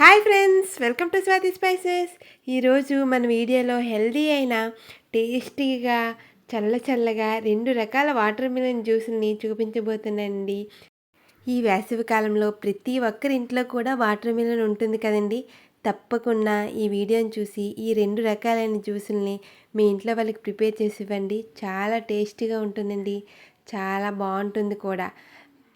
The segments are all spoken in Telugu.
Hi friends welcome to Swathi spices. ఈరోజు మన వీడియోలో హెల్దీ అయిన టేస్టీగా చల్ల చల్లగా రెండు రకాల వాటర్ మిలన్ జ్యూస్ని చూపించబోతున్నానండి. ఈ వేసవి కాలంలో ప్రతి ఒక్కరి ఇంట్లో కూడా వాటర్ మిలన్ ఉంటుంది కదండి. తప్పకుండా ఈ వీడియోని చూసి ఈ రెండు రకాలైన జ్యూసుల్ని మీ ఇంట్లో వాళ్ళకి ప్రిపేర్ చేసి ఇవ్వండి చాలా టేస్టీగా ఉంటుందండి. చాలా బాగుంటుంది కూడా.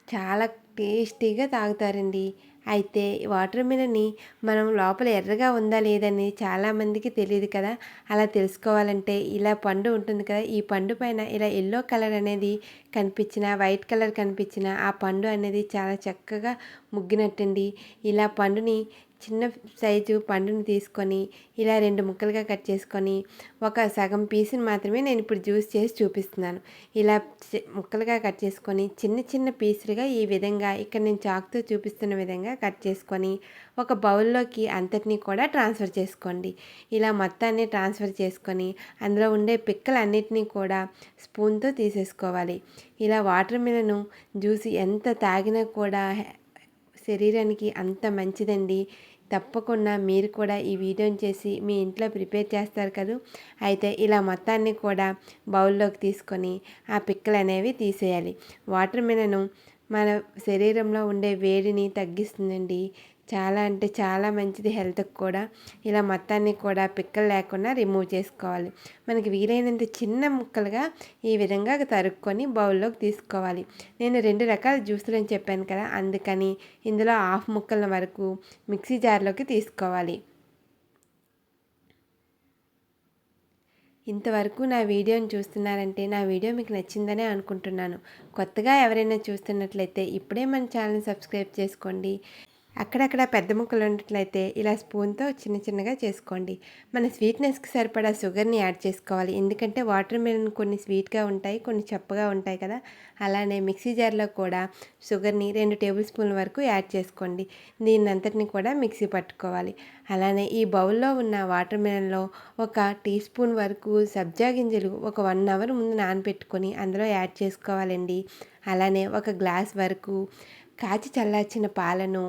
చాలా టేస్టీగా తాగుతారండి. అయితే వాటర్ మిలన్ని మనం లోపల ఎర్రగా ఉందా లేదని చాలామందికి తెలియదు కదా. అలా తెలుసుకోవాలంటే ఇలా పండు ఉంటుంది కదా. ఈ పండు పైన ఇలా ఎల్లో కలర్ అనేది కనిపించిన వైట్ కలర్ కనిపించిన ఆ పండు అనేది చాలా చక్కగా ముగ్గినట్టండి. ఇలా పండుని చిన్న సైజు పండుని తీసుకొని ఇలా రెండు ముక్కలుగా కట్ చేసుకొని ఒక సగం పీసుని మాత్రమే నేను ఇప్పుడు జ్యూస్ చేసి చూపిస్తున్నాను. ఇలా ముక్కలుగా కట్ చేసుకొని చిన్న చిన్న పీసులుగా ఈ విధంగా ఇక్కడ నేను చాక్తో చూపిస్తున్న విధంగా కట్ చేసుకొని ఒక బౌల్లోకి అంతటినీ కూడా ట్రాన్స్ఫర్ చేసుకోండి. ఇలా మొత్తాన్ని ట్రాన్స్ఫర్ చేసుకొని అందులో ఉండే పిక్కలన్నిటినీ కూడా స్పూన్తో తీసేసుకోవాలి. ఇలా వాటర్ మిలను జ్యూస్ ఎంత తాగినా కూడా శరీరానికి అంత మంచిదండి. తప్పకుండా మీరు కూడా ఈ వీడియోని చేసి మీ ఇంట్లో ప్రిపేర్ చేస్తారు కదా. అయితే ఇలా మొత్తాన్ని కూడా బౌల్లోకి తీసుకొని ఆ పిక్కలు అనేవి తీసేయాలి. వాటర్ మిలను మన శరీరంలో ఉండే వేడిని తగ్గిస్తుందండి. చాలా అంటే చాలా మంచిది హెల్త్కి కూడా. ఇలా మొత్తాన్ని కూడా పిక్కలు లేకుండా రిమూవ్ చేసుకోవాలి. మనకి వీలైనంత చిన్న ముక్కలుగా ఈ విధంగా తరుక్కొని బౌల్లోకి తీసుకోవాలి. నేను రెండు రకాల జ్యూసులు అని చెప్పాను కదా అందుకని ఇందులో హాఫ్ ముక్కల వరకు మిక్సీ జార్లోకి తీసుకోవాలి. ఇంతవరకు నా వీడియోని చూస్తున్నారంటే నా వీడియో మీకు నచ్చిందనే అనుకుంటున్నాను. కొత్తగా ఎవరైనా చూస్తున్నట్లయితే ఇప్పుడే మన ఛానల్ సబ్స్క్రైబ్ చేసుకోండి. అక్కడక్కడ పెద్ద ముక్కలు ఉన్నట్లయితే ఇలా స్పూన్తో చిన్న చిన్నగా చేసుకోండి. మన స్వీట్నెస్కి సరిపడా షుగర్ని యాడ్ చేసుకోవాలి. ఎందుకంటే వాటర్ మెలన్ కొన్ని స్వీట్గా ఉంటాయి కొన్ని చప్పగా ఉంటాయి కదా. అలానే మిక్సీ జార్లో కూడా షుగర్ని రెండు టేబుల్ స్పూన్ల వరకు యాడ్ చేసుకోండి. దీన్ని అంతటిని కూడా మిక్సీ పట్టుకోవాలి. అలానే ఈ బౌల్లో ఉన్న వాటర్ మెలన్లో ఒక టీ స్పూన్ వరకు సబ్జా గింజలు ఒక వన్ అవర్ ముందు నానబెట్టుకొని అందులో యాడ్ చేసుకోవాలండి. అలానే ఒక గ్లాస్ వరకు కాచి చల్లార్చిన పాలను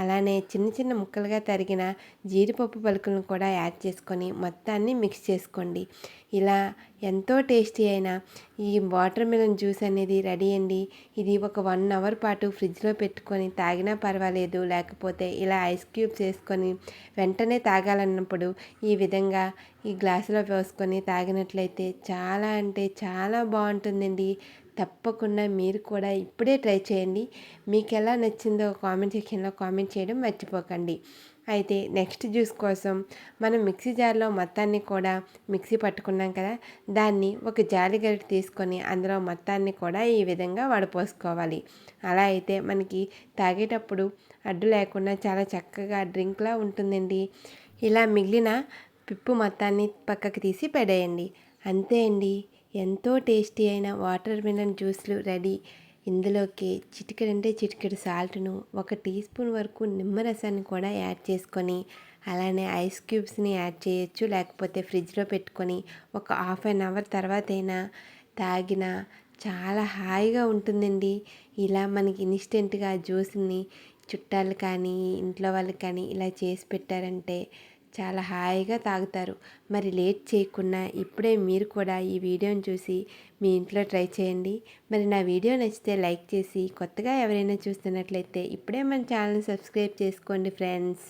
అలానే చిన్న చిన్న ముక్కలుగా తరిగిన జీడిపప్పు పలుకులను కూడా యాడ్ చేసుకొని మొత్తాన్ని మిక్స్ చేసుకోండి. ఇలా ఎంతో టేస్టీ అయిన ఈ వాటర్ మిలన్ జ్యూస్ అనేది రెడీ అండి. ఇది ఒక వన్ అవర్ పాటు ఫ్రిడ్జ్లో పెట్టుకొని తాగినా పర్వాలేదు. లేకపోతే ఇలా ఐస్ క్యూబ్స్ వేసుకొని వెంటనే తాగాలన్నప్పుడు ఈ విధంగా ఈ గ్లాసులో పోసుకొని తాగినట్లయితే చాలా అంటే చాలా బాగుంటుందండి. తప్పకుండా మీరు కూడా ఇప్పుడే ట్రై చేయండి. మీకు ఎలా నచ్చిందో కామెంట్ సెక్షన్లో కామెంట్ చేయడం మర్చిపోకండి. అయితే నెక్స్ట్ జ్యూస్ కోసం మనం మిక్సీ జార్లో మొత్తాన్ని కూడా మిక్సీ పట్టుకున్నాం కదా దాన్ని ఒక జాలి గరిట తీసుకొని అందులో మొత్తాన్ని కూడా ఈ విధంగా వడపోసుకోవాలి. అలా అయితే మనకి తాగేటప్పుడు అడ్డు లేకుండా చాలా చక్కగా డ్రింక్లా ఉంటుందండి. ఇలా మిగిలిన పిప్పు మొత్తాన్ని పక్కకి తీసి పెడేయండి. అంతే అండి. ఎంతో టేస్టీ అయిన వాటర్ మిలన్ జ్యూస్లు రెడీ. ఇందులోకి చిటికెడంటే చిటికెడు సాల్ట్ను ఒక టీ స్పూన్ వరకు నిమ్మరసాన్ని కూడా యాడ్ చేసుకొని అలానే ఐస్ క్యూబ్స్ని యాడ్ చేయొచ్చు లేకపోతే ఫ్రిడ్జ్లో పెట్టుకొని ఒక హాఫ్ అన్ అవర్ తర్వాత అయినా తాగిన చాలా హాయిగా ఉంటుందండి. ఇలా మనకి ఇన్స్టెంట్గా జ్యూస్ని చుట్టాలు కానీ ఇంట్లో వాళ్ళకి కానీ ఇలా చేసి పెట్టారంటే చాలా హాయిగా తాగుతారు. మరి లేట్ చేయకుండా ఇప్పుడే మీరు కూడా ఈ వీడియోని చూసి మీ ఇంట్లో ట్రై చేయండి. మరి నా వీడియో నచ్చితే లైక్ చేసి కొత్తగా ఎవరైనా చూస్తున్నట్లయితే ఇప్పుడే మన ఛానల్ సబ్స్క్రైబ్ చేసుకోండి ఫ్రెండ్స్.